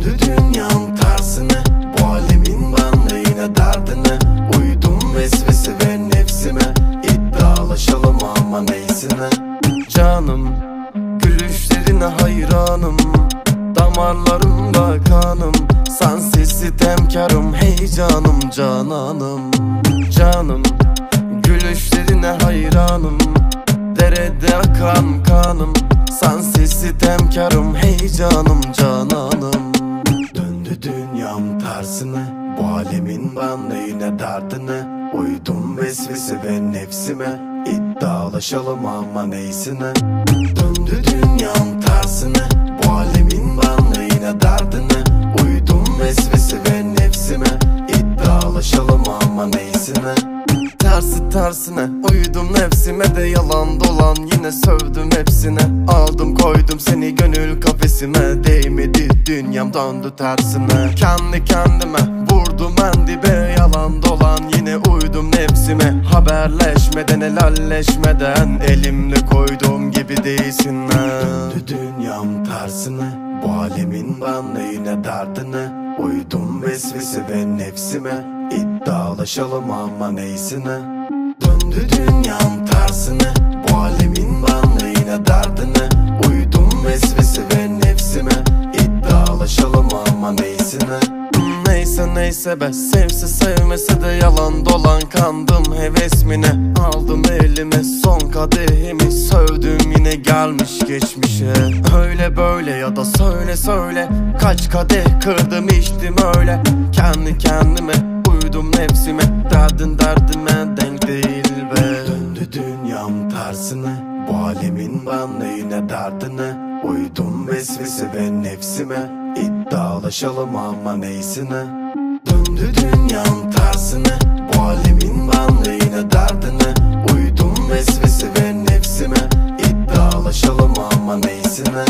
Döndü dünyanın tarzını Bu alemin bana yine dardını Uydum vesvese ve nefsime İddialaşalım ama neysine Canım Gülüşlerine hayranım Damarlarımda kanım. Sensiz sitemkarım heyecanım cananım. Canım Gülüşlerine hayranım Derede akan kanım. Sensiz sitemkarım heyecanım cananım. Alemin ben neyine derdine Uydum vesvese ve nefsime. İddialaşalım ama neysine. Döndü dünyam tersine Bu alemin ben neyine derdine Uydum vesvese ve İddialaşalım ama neysine Tersi tersine uydum nefsime de yalan dolan Yine sövdüm hepsine. Aldım koydum seni gönül kafesime Değmedi dünyam döndü tersine Kendi kendime vurdum en dibe Yalan dolan yine uydum nefsime. Haberleşmeden helalleşmeden Elimle koyduğum gibi değilsin Döndü dünyam tersine Bu alemin ben neyine derdine? Uydum vesvese ve nefsime İddialaşalım ama neysine Döndü dünyam tersine. Bu alemin ben neyine derdine. Uydum vesvese ve nefsime. İddialaşalım ama neysine Neyse neyse be. Sevse sevmese de yalan dolan Kandım hevesmine. Aldım elime son kadehimi. Sövdüm yine gelmiş geçmişe. Öyle böyle ya da söyle söyle. Kaç kadeh kırdım içtim öyle. Kendi kendime uydum nefsime. Derdin derdime denk değil be. Döndü dünyam tersine Bu alemin ben neyine derdine Uydum vesvese ve nefsime. İddialaşalım ama neysine. Döndü dünyam tersine Bu alemin ben neyine derdine Uydum vesvese ve nefsime. İddialaşalım ama neysine